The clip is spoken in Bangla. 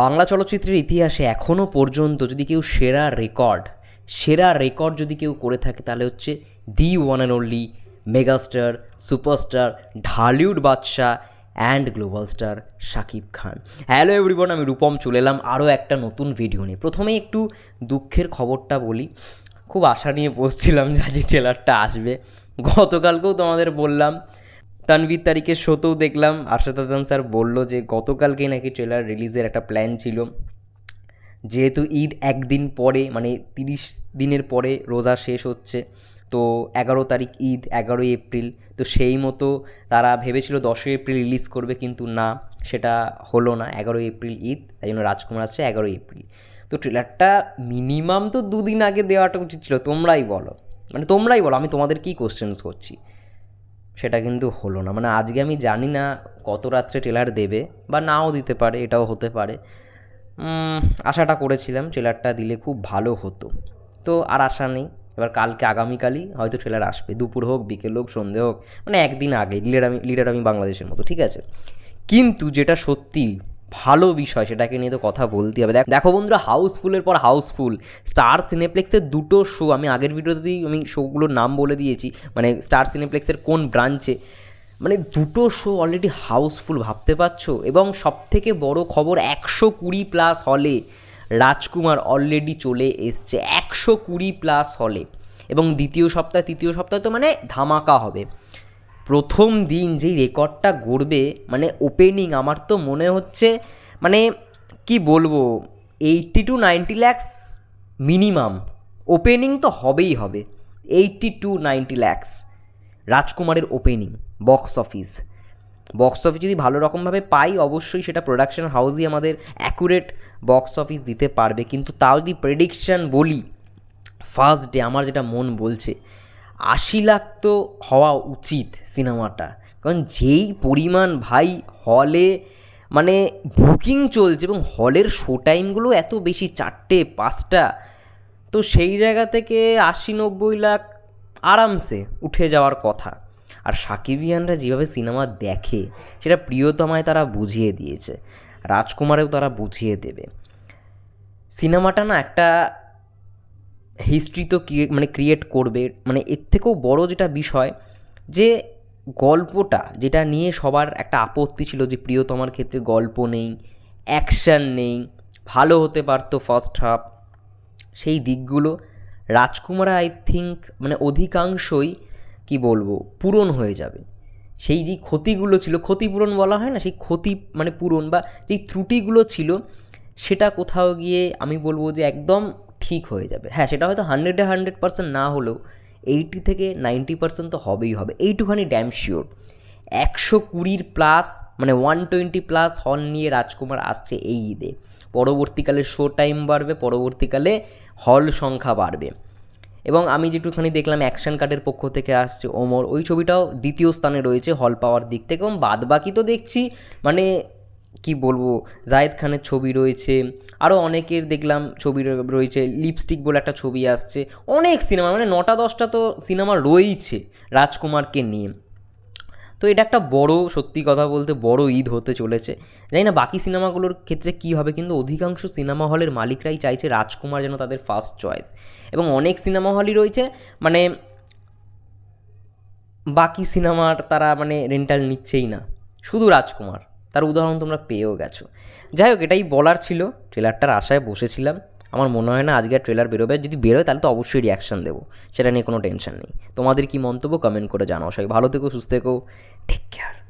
বাংলা চলচ্চিত্রের ইতিহাসে এখনও পর্যন্ত যদি কেউ সেরা রেকর্ড সেরা রেকর্ড যদি কেউ করে থাকে, তাহলে হচ্ছে the one and only, megastar, superstar, Dhallywood Badshah and global star Shakib Khan. Hello everyone আমি রূপম, চলে এলাম আরও একটা নতুন ভিডিও নিয়ে। প্রথমেই একটু দুঃখের খবরটা বলি। খুব আশা নিয়ে বসছিলাম যে আজকে ট্রেলারটা আসবে। গতকালকেও তোমাদের বললাম তানভীর তারিখের শোতেও দেখলাম, আরশাদ আদান স্যার বলল যে গতকালকেই নাকি ট্রেলার রিলিজের একটা প্ল্যান ছিল। যেহেতু ঈদ একদিন পরে মানে তিরিশ দিনের পরে রোজা শেষ হচ্ছে, তো এগারো তারিখ ঈদ, এগারোই এপ্রিল, তো সেই মতো তারা ভেবেছিল দশই এপ্রিল রিলিজ করবে, কিন্তু না, সেটা হলো না, এগারোই এপ্রিল ঈদ, তাই জন্য রাজকুমার আসছে এগারোই এপ্রিল। তো ট্রেলারটা মিনিমাম তো দুদিন আগে দেওয়াটা উচিত ছিল, তোমরাই বলো। মানে তোমরাই বলো, আমি তোমাদের কী কোশ্চেন্স করছি? সেটা কিন্তু হলো না। মানে আজকে আমি জানি না কত রাত্রে ট্রেলার দেবে বা নাও দিতে পারে, এটাও হতে পারে। আশাটা করেছিলাম ট্রেলারটা দিলে খুব ভালো হতো। তো আর আশা নেই। এবার কালকে আগামীকালই হয়তো ট্রেলার আসবে। দুপুর হোক, বিকেল হোক, সন্ধে হোক মানে একদিন আগে লিডার আমি লিডার আমি বাংলাদেশের মতো, ঠিক আছে? কিন্তু যেটা সত্যি ভালো বিষয়, সেটাকে নিয়ে তো কথা বলতে হবে। দেখ, দেখো বন্ধুরা, হাউসফুলের পর হাউসফুল। স্টার সিনেপ্লেক্সের দুটো শো আমি আগের ভিডিওতেই আমি শোগুলোর নাম বলে দিয়েছি। মানে স্টার সিনেপ্লেক্সের কোন ব্রাঞ্চে মানে দুটো শো অলরেডি হাউসফুল, ভাবতে পারছ? এবং সবথেকে বড় খবর, একশো কুড়ি প্লাস হলে রাজকুমার অলরেডি চলে এসছে, একশো কুড়ি প্লাস হলে এবং দ্বিতীয় সপ্তাহ, তৃতীয় সপ্তাহ তো মানে ধামাকা হবে। প্রথম দিন যেই রেকর্ডটা গড়বে মানে ওপেনিং আমার তো মনে হচ্ছে মানে কি বলব eighty two ninety lakhs minimum opening তো হবেই হবে এইটটি টু নাইনটি ল্যাক্স রাজকুমারের opening box office box office যদি ভালো রকমভাবে পাই, অবশ্যই সেটা প্রোডাকশন হাউসই আমাদের অ্যাকুরেট বক্স অফিস দিতে পারবে। কিন্তু তাও যদি প্রেডিকশান বলি ফার্স্ট ডে আমার যেটা মন বলছে আশি লাখ তো হওয়া উচিত সিনেমাটা। কারণ যেই পরিমাণ ভাই হলে মানে বুকিং চলছে এবং হলের শো টাইমগুলো এত বেশি, চারটে, পাঁচটা, তো সেই জায়গা থেকে আশি, নব্বই লাখ আরামসে উঠে যাওয়ার কথা। আর সাকিবিয়ানরা যেভাবে সিনেমা দেখে, সেটা প্রিয়তমায় তারা বুঝিয়ে দিয়েছে, রাজকুমারেও তারা বুঝিয়ে দেবে। সিনেমাটা না একটা হিস্ট্রি তো ক্রিয়েট মানে ক্রিয়েট করবে মানে এর থেকেও বড় যেটা বিষয়, যে গল্পটা যেটা নিয়ে সবার একটা আপত্তি ছিল যে প্রিয়তমার ক্ষেত্রে গল্প নেই অ্যাকশান নেই, ভালো হতে পারতো ফার্স্ট হাফ সেই দিকগুলো রাজকুমার আই থিঙ্ক মানে অধিকাংশই, কি বলব, পূরণ হয়ে যাবে। সেই যে ক্ষতিগুলো ছিল, ক্ষতিপূরণ বলা হয় না, সেই ক্ষতি মানে পূরণ বা যেই ত্রুটিগুলো ছিল, সেটা কোথাও গিয়ে আমি বলব যে একদম ঠিক হয়ে যাবে। হ্যাঁ সেটা হয়তো হান্ড্রেডে হান্ড্রেড পার্সেন্ট না হলেও এইটি থেকে নাইনটি পার্সেন্ট তো হবেই হবে। এইটুখানি ড্যাম শিওর একশো কুড়ির প্লাস মানে ওয়ান টোয়েন্টি প্লাস হল নিয়ে রাজকুমার আসছে এই ঈদে। পরবর্তীকালে শো টাইম বাড়বে, পরবর্তীকালে হল সংখ্যা বাড়বে। এবং আমি যেটুখানি দেখলাম অ্যাকশন কার্ডের পক্ষ থেকে আসছে ওমর। ওই ছবিটাও দ্বিতীয় স্থানে রয়েছে হল পাওয়ার দিক থেকে। এবং বাদ বাকি তো দেখছি মানে কি বলব, জায়েদ খানের ছবি রয়েছে আরও অনেকের দেখলাম ছবি রয়েছে, লিপস্টিক বলে একটা ছবি আসছে, অনেক সিনেমা মানে নটা দশটা তো সিনেমা রয়েইছে রাজকুমারকে নিয়ে। তো এটা একটা বড়, সত্যি কথা বলতে বড় ঈদ হতে চলেছে। জানি না বাকি সিনেমাগুলোর ক্ষেত্রে কী হবে, কিন্তু অধিকাংশ সিনেমা হলের মালিকরাই চাইছে রাজকুমার যেন তাদের ফার্স্ট চয়েস এবং অনেক সিনেমা হলই রয়েছে মানে বাকি সিনেমার তারা মানে রেন্টাল নিচ্ছেই না, শুধু রাজকুমার। তার উদাহরণ তোমরা পেয়েও গেছো। যাই হোক এটাই বলার ছিল। ট্রেলারটার আশায় বসেছিলাম। আমার মনে হয় না আজকে ট্রেলার বেরোবে। যদি বেরোয়, তাহলে তো অবশ্যই রিয়াকশান দেবো। সেটা নিয়ে কোনো টেনশন নেই। তোমাদের কি মন্তব্য কমেন্ট করে জানাও। সবাই ভালো থেকো, সুস্থ থেকো। Take care